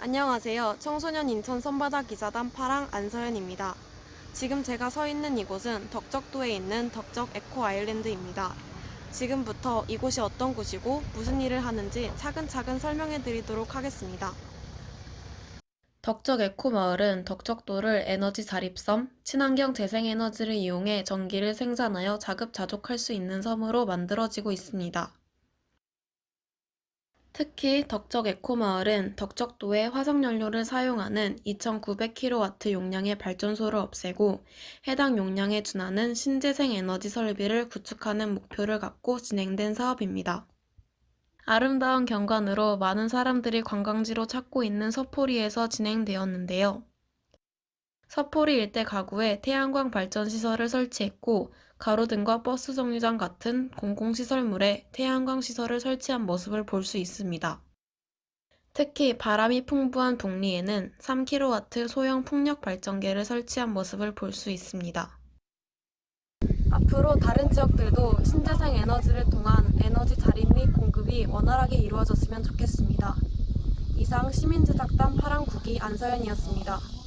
안녕하세요. 청소년 인천 선바다 기자단 파랑 안서연입니다. 지금 제가 서 있는 이곳은 덕적도에 있는 덕적 에코 아일랜드입니다. 지금부터 이곳이 어떤 곳이고 무슨 일을 하는지 차근차근 설명해 드리도록 하겠습니다. 덕적 에코 마을은 덕적도를 에너지 자립섬, 친환경 재생에너지를 이용해 전기를 생산하여 자급자족할 수 있는 섬으로 만들어지고 있습니다. 특히 덕적 에코마을은 덕적도에 화석연료를 사용하는 2,900kW 용량의 발전소를 없애고 해당 용량에 준하는 신재생 에너지 설비를 구축하는 목표를 갖고 진행된 사업입니다. 아름다운 경관으로 많은 사람들이 관광지로 찾고 있는 서포리에서 진행되었는데요. 서포리 일대 가구에 태양광 발전 시설을 설치했고 가로등과 버스 정류장 같은 공공시설물에 태양광 시설을 설치한 모습을 볼 수 있습니다. 특히 바람이 풍부한 북리에는 3kW 소형 풍력 발전기를 설치한 모습을 볼 수 있습니다. 앞으로 다른 지역들도 신재생 에너지를 통한 에너지 자립 및 공급이 원활하게 이루어졌으면 좋겠습니다. 이상 시민제작단 파랑국기 안서연이었습니다.